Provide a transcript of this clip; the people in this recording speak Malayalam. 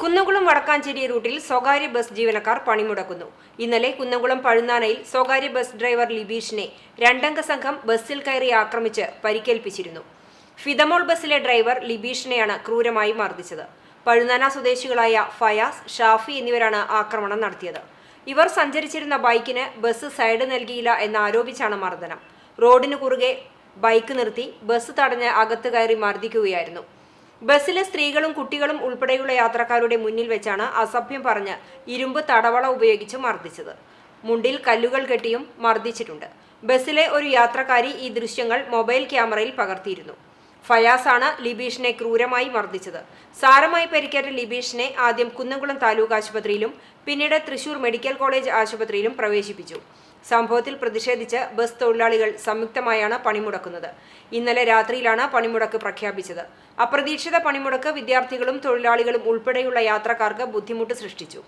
കുന്നംകുളം വടക്കാഞ്ചേരി റൂട്ടിൽ സ്വകാര്യ ബസ് ജീവനക്കാർ പണിമുടക്കുന്നു. ഇന്നലെ കുന്നംകുളം പഴുന്നാനയിൽ സ്വകാര്യ ബസ് ഡ്രൈവർ ലിബീഷിനെ രണ്ടംഗ സംഘം ബസ്സിൽ കയറി ആക്രമിച്ച് പരിക്കേൽപ്പിച്ചിരുന്നു. ഫിതമോൾ ബസ്സിലെ ഡ്രൈവർ ലിബീഷിനെയാണ് ക്രൂരമായി മർദ്ദിച്ചത്. പഴുന്നാന സ്വദേശികളായ ഫയാസ് ഷാഫി എന്നിവരാണ് ആക്രമണം നടത്തിയത്. ഇവർ സഞ്ചരിച്ചിരുന്ന ബൈക്കിന് ബസ് സൈഡ് നൽകിയില്ല എന്നാരോപിച്ചാണ് മർദ്ദനം. റോഡിന് കുറുകെ ബൈക്ക് നിർത്തി ബസ് തടഞ്ഞ് അകത്ത് കയറി മർദ്ദിക്കുകയായിരുന്നു. ബസ്സിലെ സ്ത്രീകളും കുട്ടികളും ഉൾപ്പെടെയുള്ള യാത്രക്കാരുടെ മുന്നിൽ വെച്ചാണ് അസഭ്യം പറഞ്ഞ് ഇരുമ്പ് തടവള ഉപയോഗിച്ച് മർദ്ദിച്ചത്. മുണ്ടിൽ കല്ലുകൾ കെട്ടിയും മർദ്ദിച്ചിട്ടുണ്ട്. ബസ്സിലെ ഒരു യാത്രക്കാരി ഈ ദൃശ്യങ്ങൾ മൊബൈൽ ക്യാമറയിൽ പകർത്തിയിരുന്നു. ഫയാസാണ് ലിബീഷിനെ ക്രൂരമായി മർദ്ദിച്ചത്. സാരമായി പരിക്കേറ്റ ലിബീഷിനെ ആദ്യം കുന്നംകുളം താലൂക്ക് ആശുപത്രിയിലും പിന്നീട് തൃശൂർ മെഡിക്കൽ കോളേജ് ആശുപത്രിയിലും പ്രവേശിപ്പിച്ചു. സംഭവത്തിൽ പ്രതിഷേധിച്ച് ബസ് തൊഴിലാളികൾ സംയുക്തമായാണ് പണിമുടക്കുന്നത്. ഇന്നലെ രാത്രിയിലാണ് പണിമുടക്ക് പ്രഖ്യാപിച്ചത്. അപ്രതീക്ഷിത പണിമുടക്ക് വിദ്യാർത്ഥികളും തൊഴിലാളികളും ഉൾപ്പെടെയുള്ള യാത്രക്കാർക്ക് ബുദ്ധിമുട്ട് സൃഷ്ടിച്ചു.